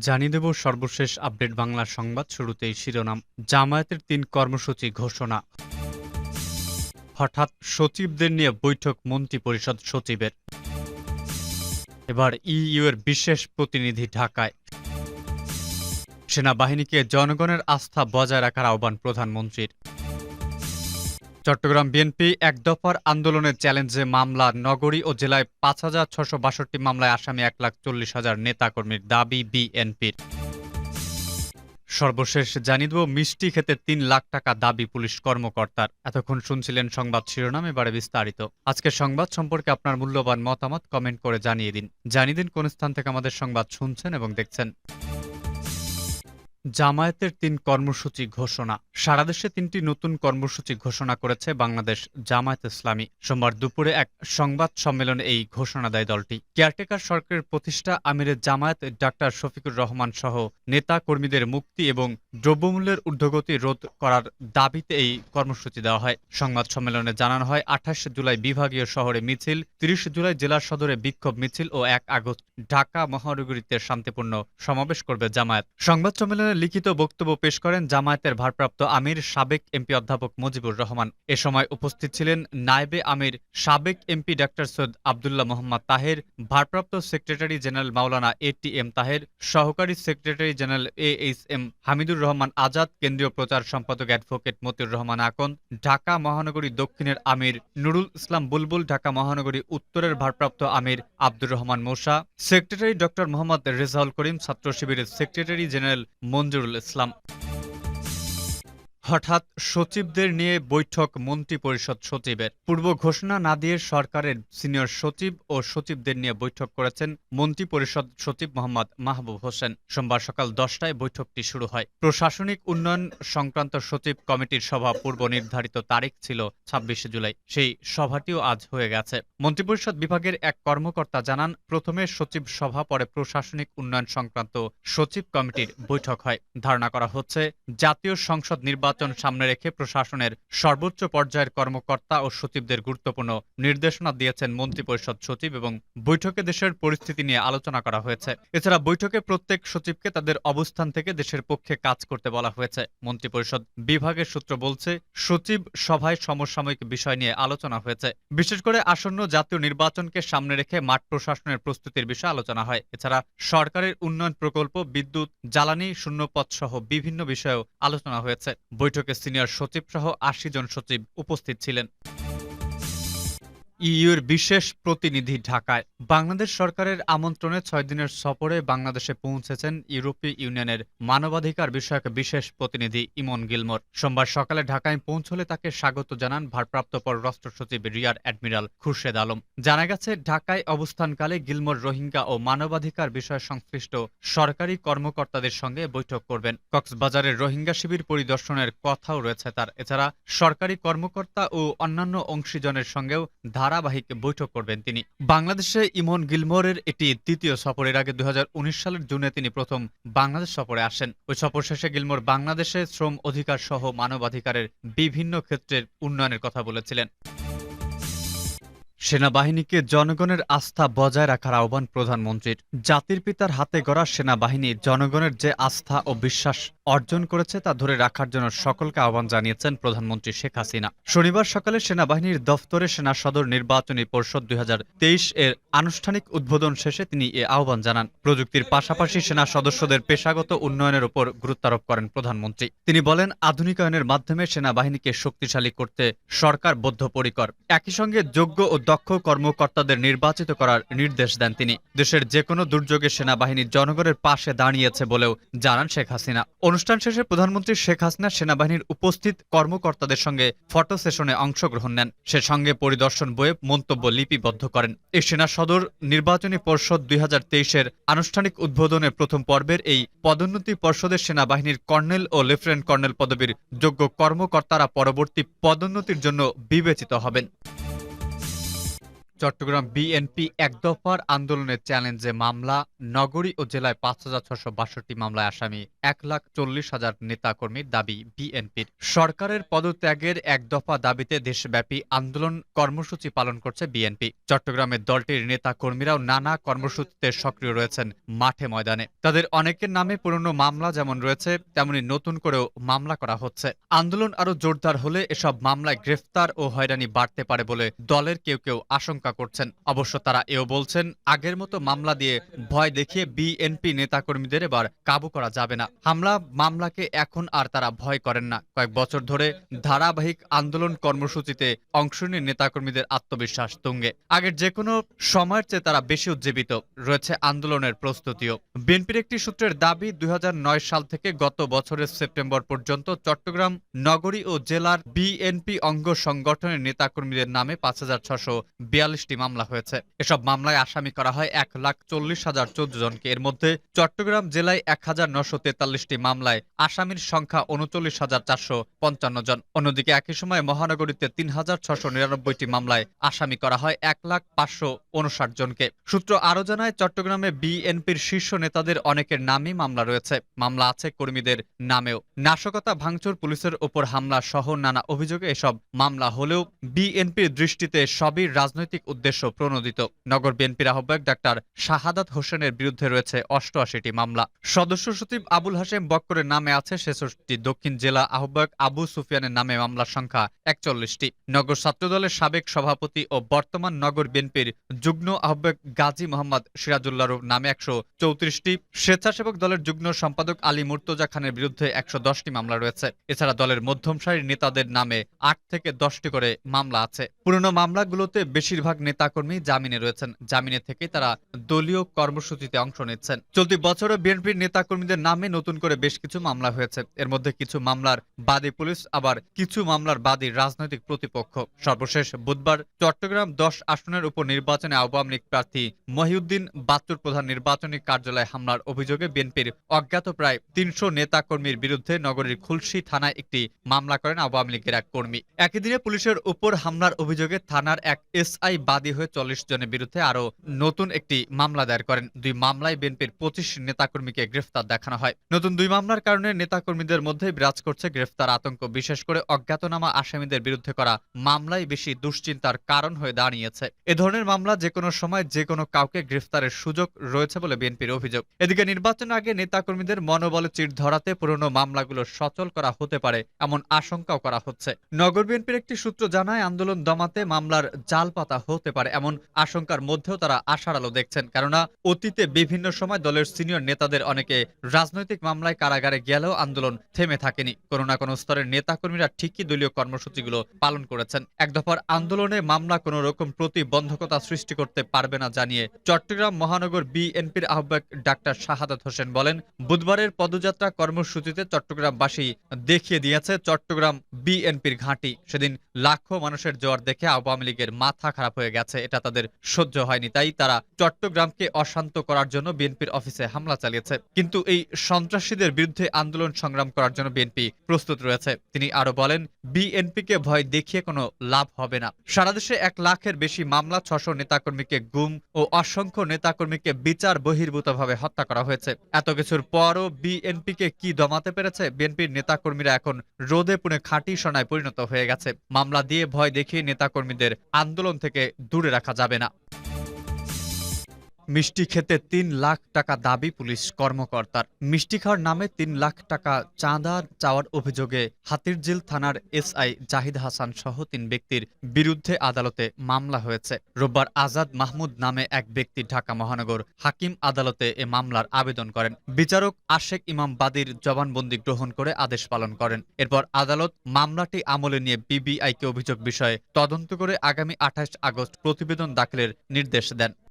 জানিয়ে দেব সর্বশেষ আপডেট বাংলা সংবাদ শুরুতেই শিরোনাম। জামায়াতের তিন কর্মসূচি ঘোষণা। হঠাৎ সচিবদের নিয়ে বৈঠক মন্ত্রী পরিষদ সচিবের। এবার ইইউ এর বিশেষ প্রতিনিধি ঢাকায়। সেনাবাহিনীকে জনগণের আস্থা বজায় রাখার আহ্বান প্রধানমন্ত্রীর। চট্টগ্রাম বিএনপি এক দফার আন্দোলনের চ্যালেঞ্জে মামলা নগরী ও জেলায় পাঁচ হাজার ছশো বাষট্টি মামলায় আসামি এক লাখ চল্লিশ হাজার নেতাকর্মীর দাবি বিএনপির। সর্বশেষ জানিয়ে দেব, মিষ্টি খেতে তিন লাখ টাকা দাবি পুলিশ কর্মকর্তার। এতক্ষণ শুনছিলেন সংবাদ শিরোনাম, এবারে বিস্তারিত। আজকের সংবাদ সম্পর্কে আপনার মূল্যবান মতামত কমেন্ট করে জানিয়ে দিন। জানিয়ে দিন কোন স্থান থেকে আমাদের সংবাদ শুনছেন এবং দেখছেন। জামায়াতের তিন কর্মসূচি ঘোষণা। সারা দেশে তিনটি নতুন কর্মসূচি ঘোষণা করেছে বাংলাদেশ জামায়াত ইসলামী। সোমবার দুপুরে এক সংবাদ সম্মেলনে এই ঘোষণা দেয় দলটি। কেয়ারটেকার সরকারের প্রতিষ্ঠা আমিরের জামায়াত, ডাক্তার শফিকুর রহমান সহ নেতা কর্মীদের মুক্তি এবং দ্রব্যমূল্যের ঊর্ধ্বগতি রোধ করার দাবিতে এই কর্মসূচি দেওয়া হয়। সংবাদ সম্মেলনে জানানো হয়, আঠাশ জুলাই বিভাগীয় শহরে মিছিল, তিরিশ জুলাই জেলা সদরে বিক্ষোভ মিছিল ও এক আগস্ট ঢাকা মহানগরীতে শান্তিপূর্ণ সমাবেশ করবে জামায়াত। সংবাদ সম্মেলনে লিখিত বক্তব্য পেশ করেন জামায়াতের ভারপ্রাপ্ত আমির, সাবেক এমপি অধ্যাপক মুজিবুর রহমান। এ সময় উপস্থিত ছিলেন নায়েবে আমির, সাবেক এমপি ডাক্তার সৈয়দ আবদুল্লাহ মোহাম্মদ তাহের, ভারপ্রাপ্ত সেক্রেটারি জেনারেল মাওলানা এ টি এম তাহের, সহকারী secretary general A H M Hamidur Rahman Azad, কেন্দ্রীয় প্রচার সম্পাদক অ্যাডভোকেট মতিউর রহমান আকন, ঢাকা মহানগরী দক্ষিণের আমির নুরুল ইসলাম বুলবুল, ঢাকা মহানগরী উত্তরের ভারপ্রাপ্ত আমির আব্দুর রহমান মোশা সেক্রেটারি ডক্টর মোহাম্মদ রেজাউল করিম, ছাত্র শিবিরের সেক্রেটারি জেনারেল মঞ্জুরুল ইসলাম। হঠাৎ সচিবদের নিয়ে বৈঠক মন্ত্রী পরিষদ সচিবের। পূর্ব ঘোষণা না দিয়ে সরকারের সিনিয়র সচিব ও সচিবদের নিয়ে বৈঠক করেছেন মন্ত্রী পরিষদ সচিব মোহাম্মদ মাহবুব হোসেন। সোমবার সকাল দশটায় বৈঠকটি শুরু হয়। প্রশাসনিক উন্নয়ন সংক্রান্ত সচিব কমিটির সভা পূর্ব নির্ধারিত তারিখ ছিল ছাব্বিশে জুলাই। সেই সভাটিও আজ হয়ে গেছে। মন্ত্রিপরিষদ বিভাগের এক কর্মকর্তা জানান, প্রথমে সচিব সভা, পরে প্রশাসনিক উন্নয়ন সংক্রান্ত সচিব কমিটির বৈঠক হয়। ধারণা করা হচ্ছে, জাতীয় সংসদ নির্বাচন সামনে রেখে প্রশাসনের সর্বোচ্চ পর্যায়ের কর্মকর্তা ও সচিবদের গুরুত্বপূর্ণ নির্দেশনা দিয়েছেন মন্ত্রিপরিষদ সচিব এবং বৈঠকে দেশের পরিস্থিতি নিয়ে আলোচনা করা হয়েছে। এছাড়া বৈঠকে প্রত্যেক সচিবকে তাদের অবস্থান থেকে দেশের পক্ষে কাজ করতে বলা হয়েছে। মন্ত্রিপরিষদ বিভাগের সূত্র বলছে, সচিব সভায় সমসাময়িক বিষয় নিয়ে আলোচনা হয়েছে। বিশেষ করে আসন্ন জাতীয় নির্বাচনকে সামনে রেখে মাঠ প্রশাসনের প্রস্তুতির বিষয়ে আলোচনা হয়। এছাড়া সরকারের উন্নয়ন প্রকল্প, বিদ্যুৎ, জ্বালানি শূন্যপথ সহ বিভিন্ন বিষয়েও আলোচনা হয়েছে। বৈঠকে সিনিয়র সচিব সহ আশি জন সচিব উপস্থিত ছিলেন। ইইউর বিশেষ প্রতিনিধি ঢাকায়। বাংলাদেশ সরকারের আমন্ত্রণে ছয় দিনের সফরে বাংলাদেশে পৌঁছেছেন ইউরোপীয় ইউনিয়নের মানবাধিকার বিষয়ক বিশেষ প্রতিনিধি ইমন গিলমোর। সোমবার সকালে ঢাকায় পৌঁছলে তাকে স্বাগত জানান ভারপ্রাপ্ত পররাষ্ট্র সচিব রিয়ার অ্যাডমিরাল খুরশেদ আলম। জানা গেছে, ঢাকায় অবস্থানকালে গিলমোর রোহিঙ্গা ও মানবাধিকার বিষয় সংশ্লিষ্ট সরকারি কর্মকর্তাদের সঙ্গে বৈঠক করবেন। কক্সবাজারের রোহিঙ্গা শিবির পরিদর্শনের কথাও রয়েছে তার। এছাড়া সরকারি কর্মকর্তা ও অন্যান্য অংশীজনের সঙ্গেও ধারাবাহিক বৈঠক করবেন তিনি। বাংলাদেশে ইমন গিলমোরের এটি দ্বিতীয় সফরের আগে দু হাজার উনিশ সালের জুনে তিনি প্রথম বাংলাদেশ সফরে আসেন। ওই সফর শেষে গিলমোর বাংলাদেশে শ্রম অধিকার সহ মানবাধিকারের বিভিন্ন ক্ষেত্রের উন্নয়নের কথা বলেছিলেন। সেনাবাহিনীকে জনগণের আস্থা বজায় রাখার আহ্বান প্রধানমন্ত্রীর। জাতির পিতার হাতে গড়া সেনাবাহিনী জনগণের যে আস্থা ও বিশ্বাস অর্জন করেছে তা ধরে রাখার জন্য সকলকে আহ্বান জানিয়েছেন প্রধানমন্ত্রী শেখ হাসিনা। শনিবার সকালে সেনাবাহিনীর দফতরে সেনা সদর নির্বাচনী পরিষদ দুই হাজার তেইশ এর আনুষ্ঠানিক উদ্বোধন শেষে তিনি এ আহ্বান জানান। প্রযুক্তির পাশাপাশি সেনা সদস্যদের পেশাগত উন্নয়নের উপর গুরুত্বারোপ করেন প্রধানমন্ত্রী। তিনি বলেন, আধুনিকায়নের মাধ্যমে সেনাবাহিনীকে শক্তিশালী করতে সরকার বদ্ধপরিকর। একই সঙ্গে যোগ্য ও দক্ষ কর্মকর্তাদের নির্বাচিত করার নির্দেশ দেন তিনি। দেশের যে কোনো দুর্যোগে সেনাবাহিনী জনগণের পাশে দাঁড়িয়েছে বলেও জানান শেখ হাসিনা। অনুষ্ঠান শেষে প্রধানমন্ত্রী শেখ হাসিনা সেনাবাহিনীর উপস্থিত কর্মকর্তাদের সঙ্গে ফটো সেশনে অংশগ্রহণ নেন। সে সঙ্গে পরিদর্শন বইয়ে মন্তব্য লিপিবদ্ধ করেন। এই সেনা সদর নির্বাচনী পর্ষদ দুই এর আনুষ্ঠানিক উদ্বোধনের প্রথম পর্বের এই পদোন্নতি পর্ষদের সেনাবাহিনীর কর্নেল ও লেফটেন্যান্ট কর্নেল পদবীর যোগ্য কর্মকর্তারা পরবর্তী পদোন্নতির জন্য বিবেচিত হবেন। চট্টগ্রাম বিএনপি এক দফার আন্দোলনের চ্যালেঞ্জে মামলা, নগরী ও জেলায় পাঁচ হাজার ছশো বাষট্টি মামলায় আসামি, এক লাখ চল্লিশ হাজার নেতাকর্মীর দাবি বিএনপির। সরকারের পদত্যাগের এক দফা দাবিতে দেশব্যাপী আন্দোলন কর্মসূচি পালন করছে বিএনপি। চট্টগ্রামের দলটির নেতা কর্মীরাও নানা কর্মসূচিতে সক্রিয় রয়েছেন মাঠে ময়দানে। তাদের অনেকের নামে পুরনো মামলা যেমন রয়েছে, তেমনি নতুন করেও মামলা করা হচ্ছে। আন্দোলন আরও জোরদার হলে এসব মামলায় গ্রেফতার ও হয়রানি বাড়তে পারে বলে দলের কেউ কেউ আশঙ্কা করছেন। অবশ্য তারা এও বলছেন, আগের মতো মামলা দিয়ে ভয় দেখিয়ে বিএনপি নেতাকর্মীদের এবার কাবু করা যাবে না। হামলা, মামলাকে এখন আর তারা ভয় করেন না। কয়েক বছর ধরে ধারাবাহিক আন্দোলন কর্মসূচিতে অংশ নিয়ে নেতাকর্মীদের আত্মবিশ্বাস তুঙ্গে। আগের যে কোনো সময়ের চেয়ে তারা বেশি উজ্জীবিত। রয়েছে আন্দোলনের প্রস্তুতিও। বিএনপির একটি সূত্রের দাবি, দুই হাজার নয় সাল থেকে গত বছরের সেপ্টেম্বর পর্যন্ত চট্টগ্রাম নগরী ও জেলার বিএনপি অঙ্গ সংগঠনের নেতাকর্মীদের নামে পাঁচ হাজার ছশো বিয়াল্লিশটি মামলা হয়েছে। এসব মামলায় আসামি করা হয় এক লাখ চল্লিশ হাজার চোদ্দ জনকে। এর মধ্যে চট্টগ্রাম জেলায় এক হাজার নশো তেতাল্লিশটি মামলায় আসামির সংখ্যা উনচল্লিশ হাজার চারশো পঞ্চান্ন জন। অন্যদিকে একই সময় মহানগরীতে তিন হাজার ছশো নিরানব্বইটি মামলায় আসামি করা হয় এক লাখ পাঁচশো উনষাট জনকে। সূত্র আরও জানায়, চট্টগ্রামে বিএনপির শীর্ষ নেতাদের অনেকের নামই মামলা রয়েছে। মামলা আছে কর্মীদের নামেও। নাশকতা, ভাঙচুর, পুলিশের ওপর হামলা সহ নানা অভিযোগে এসব মামলা হলেও বিএনপির দৃষ্টিতে সবই রাজনৈতিক উদ্দেশ্য প্রণোদিত। নগর বিএনপির আহ্বায়ক ডাক্তার শাহাদাত হোসেনের বিরুদ্ধে রয়েছে অষ্টআশিটি মামলা। সদস্য সচিব আবুল হাশেম বক্করের নামে আছে ছেষট্টি। দক্ষিণ জেলা আহ্বায়ক আবু সুফিয়ানের নামে মামলার সংখ্যা একচল্লিশটি। নগর ছাত্রদলের সাবেক সভাপতি ও বর্তমান নগর বিএনপির যুগ্ম আহ্বায়ক গাজী মোহাম্মদ সিরাজুল্লাহর নামে একশো চৌত্রিশটি। স্বেচ্ছাসেবক দলের যুগ্ম সম্পাদক আলী মুর্তজা খানের বিরুদ্ধে একশো দশটি মামলা রয়েছে। এছাড়া দলের মধ্যম সারির নেতাদের নামে আট থেকে দশটি করে মামলা আছে। পুরনো মামলাগুলোতে বেশিরভাগ নেতাকর্মী জামিনে রয়েছেন। জামিনে থেকে তারা দলীয় কর্মসূচিতে অংশ নিচ্ছেন। চলতি বছরও বিএনপির নেতাকর্মীদের নামে নতুন করে বেশ কিছু মামলা হয়েছে। এর মধ্যে কিছু মামলার বাদী পুলিশ, আবার কিছু মামলার বাদী রাজনৈতিক প্রতিপক্ষ। সর্বশেষ বুধবার চট্টগ্রাম দশ আসনের উপর নির্বাচনে আওয়ামী লীগ প্রার্থী মহিউদ্দিন বাচ্চুর প্রধান নির্বাচনী কার্যালয়ে হামলার অভিযোগে বিএনপির অজ্ঞাত প্রায় তিনশো নেতাকর্মীর বিরুদ্ধে নগরীর খুলশি থানায় একটি মামলা করেন আওয়ামী লীগের এক কর্মী। একই দিনে পুলিশের উপর হামলার অভিযোগে থানার এক এসআই বাদী হয়ে চল্লিশ জনের বিরুদ্ধে আরও নতুন একটি মামলা দায়ের করেন। দুই মামলায় বিএনপির পঁচিশ নেতাকর্মীকে গ্রেফতার দেখানো হয়। নতুন দুই মামলার কারণে নেতাকর্মীদের মধ্যে বিরাজ করছে গ্রেফতার আতঙ্ক। বিশেষ করে অজ্ঞাতনামা আসামিদের বিরুদ্ধে করা মামলাই বেশি দুশ্চিন্তার কারণ হয়ে দাঁড়িয়েছে। এ ধরনের মামলা যে কোনো সময় যে কোনো কাউকে গ্রেফতারের সুযোগ রয়েছে বলে বিএনপির অভিযোগ। এদিকে নির্বাচন আগে নেতাকর্মীদের মনোবলে চির ধরাতে পুরনো মামলাগুলো সচল করা হতে পারে এমন আশঙ্কাও করা হচ্ছে। নগর বিএনপির একটি সূত্র জানায়, আন্দোলন দমাতে মামলার জাল পাতা হতে পারে এমন আশঙ্কার মধ্যেও তারা আশার আলো দেখছেন। কেননা অতীতে বিভিন্ন সময় দলের সিনিয়র নেতাদের অনেকে রাজনৈতিক মামলায় কারাগারে গেলেও আন্দোলন থেমে থাকেনি। কোনো না কোনো স্তরের নেতাকর্মীরা ঠিকই দলীয় কর্মসূচিগুলো পালন করেছেন। এক দফার আন্দোলনে মামলা কোনো রকম প্রতিবন্ধকতা সৃষ্টি করতে পারবে না জানিয়ে চট্টগ্রাম মহানগর বিএনপির আহ্বায়ক ডাক্তার শাহাদাত হোসেন বলেন, বুধবারের পদযাত্রা কর্মসূচিতে চট্টগ্রামবাসী দেখিয়ে দিয়েছে চট্টগ্রাম বিএনপির ঘাঁটি। সেদিন লাখো মানুষের জোয়ার দেখে আওয়ামী লীগের মাথা খারাপ হয়ে গেছে, এটা তাদের সহ্য হয়নি। তাই তারা চট্টগ্রামকে অশান্ত করার জন্য বিএনপির অফিসে হামলা চালিয়েছে। কিন্তু এই সন্ত্রাসীদের বিরুদ্ধে আন্দোলন সংগ্রাম করার জন্য বিএনপি প্রস্তুত রয়েছে। তিনি আরও বলেন, বিএনপিকে ভয় দেখিয়ে কোনো লাভ হবে না। সারা দেশে এক লাখের বেশি মামলা, ছশো নেতাকর্মীকে গুম ও অসংখ্য নেতাকর্মীকে বিচার বহির্ভূতভাবে হত্যা করা হয়েছে। এত কিছুর পরও বিএনপিকে কি দমাতে পেরেছে? বিএনপির নেতাকর্মীরা এখন রোদে পুনে খাঁটি সোনায় পরিণত হয়ে গেছে। মামলা দিয়ে ভয় দেখিয়ে নেতাকর্মীদের আন্দোলন থেকে দূরে রাখা যাবে না। মিষ্টি খেতে তিন লাখ টাকা দাবি পুলিশ কর্মকর্তার। মিষ্টি খাওয়ার নামে তিন লাখ টাকা চাঁদা চাওয়ার অভিযোগে হাতিরঝিল থানার এসআই জাহিদ হাসান সহ তিন ব্যক্তির বিরুদ্ধে আদালতে মামলা হয়েছে। রোববার আজাদ মাহমুদ নামে এক ব্যক্তি ঢাকা মহানগর হাকিম আদালতে এ মামলার আবেদন করেন। বিচারক আশেক ইমাম বাদীর জবানবন্দি গ্রহণ করে আদেশ পালন করেন। এরপর আদালত মামলাটি আমলে নিয়ে বিবিআইকে অভিযোগ বিষয়ে তদন্ত করে আগামী আঠাশ আগস্ট প্রতিবেদন দাখিলের নির্দেশ দেন।